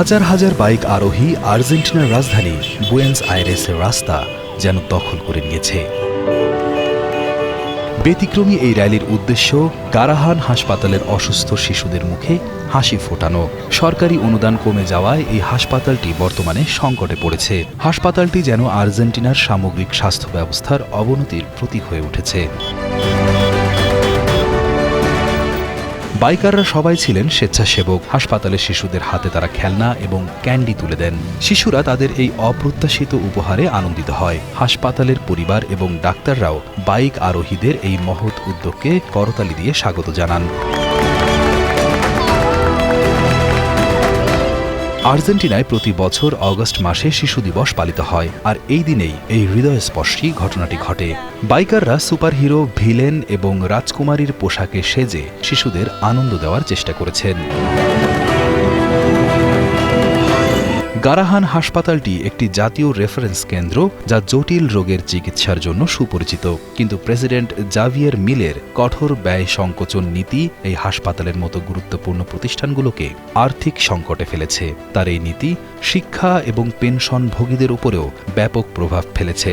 হাজার হাজার বাইক আরোহী আর্জেন্টিনার রাজধানী বুয়েন্স আইরেসের রাস্তা যেন দখল করে নিয়েছে। ব্যতিক্রমী এই র্যালির উদ্দেশ্য গারাহান হাসপাতালের অসুস্থ শিশুদের মুখে হাসি ফোটানো। সরকারি অনুদান কমে যাওয়ায় এই হাসপাতালটি বর্তমানে সংকটে পড়েছে। হাসপাতালটি যেন আর্জেন্টিনার সামগ্রিক স্বাস্থ্য ব্যবস্থার অবনতির প্রতীক হয়ে উঠেছে। বাইকাররা সবাই ছিলেন স্বেচ্ছাসেবক। হাসপাতালে শিশুদের হাতে তারা খেলনা এবং ক্যান্ডি তুলে দেন। শিশুরা তাদের এই অপ্রত্যাশিত উপহারে আনন্দিত হয়। হাসপাতালের পরিবার এবং ডাক্তাররাও বাইক আরোহীদের এই মহৎ উদ্যোগকে করতালি দিয়ে স্বাগত জানান। আর্জেন্টিনায় প্রতি বছর অগস্ট মাসে শিশু দিবস পালিত হয়, আর এই দিনেই এই হৃদয়স্পর্শী ঘটনাটি ঘটে। বাইকাররা সুপারহিরো, ভিলেন এবং রাজকুমারীর পোশাকে সেজে শিশুদের আনন্দ দেওয়ার চেষ্টা করেছেন। গারাহান হাসপাতালটি একটি জাতীয় রেফারেন্স কেন্দ্র যা জটিল রোগের চিকিৎসার জন্য সুপরিচিত। কিন্তু প্রেসিডেন্ট জাভিয়ার মিলের কঠোর ব্যয় সংকোচন নীতি এই হাসপাতালের মতো গুরুত্বপূর্ণ প্রতিষ্ঠানগুলোকে আর্থিক সংকটে ফেলেছে। তার এই নীতি শিক্ষা এবং পেনশন ভোগীদের উপরেও ব্যাপক প্রভাব ফেলেছে।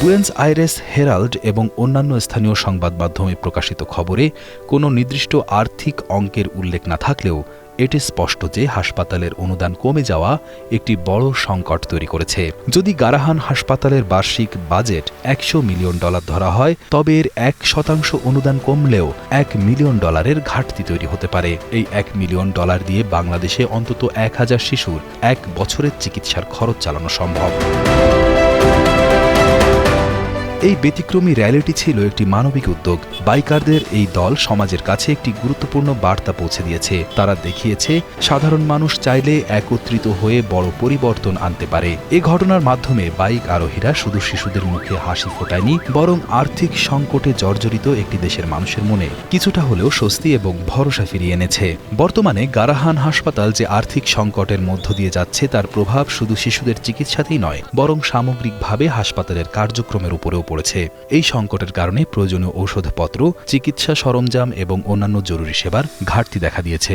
বুয়েন্স আইরেস হেরাল্ড এবং অন্যান্য স্থানীয় সংবাদ মাধ্যমে প্রকাশিত খবরে কোনো নির্দিষ্ট আর্থিক অঙ্কের উল্লেখ না থাকলেও এটি স্পষ্ট যে হাসপাতালের অনুদান কমে যাওয়া একটি বড় সংকট তৈরি করেছে। যদি গারাহান হাসপাতালের বার্ষিক বাজেট একশো মিলিয়ন ডলার ধরা হয়, তবে এর এক শতাংশ অনুদান কমলেও এক মিলিয়ন ডলারের ঘাটতি তৈরি হতে পারে। এই এক মিলিয়ন ডলার দিয়ে বাংলাদেশে অন্তত এক হাজার শিশুর এক বছরের চিকিৎসার খরচ চালানো সম্ভব। এই ব্যতিক্রমী র্যালিটি ছিল একটি মানবিক উদ্যোগ। বাইকারদের এই দল সমাজের কাছে একটি গুরুত্বপূর্ণ বার্তা পৌঁছে দিয়েছে। তারা দেখিয়েছে, সাধারণ মানুষ চাইলে একত্রিত হয়ে বড় পরিবর্তন আনতে পারে। এ ঘটনার মাধ্যমে বাইক আরোহীরা শুধু শিশুদের মুখে হাসি ফোটায়নি, বরং আর্থিক সংকটে জর্জরিত একটি দেশের মানুষের মনে কিছুটা হলেও স্বস্তি এবং ভরসা ফিরিয়ে এনেছে। বর্তমানে গারাহান হাসপাতাল যে আর্থিক সংকটের মধ্য দিয়ে যাচ্ছে, তার প্রভাব শুধু শিশুদের চিকিৎসাতেই নয়, বরং সামগ্রিকভাবে হাসপাতালের কার্যক্রমের উপরেও পড়েছে। এই সংকটের কারণে প্রয়োজনীয় ঔষধপত্র, চিকিৎসা সরঞ্জাম এবং অন্যান্য জরুরি সেবার ঘাটতি দেখা দিয়েছে।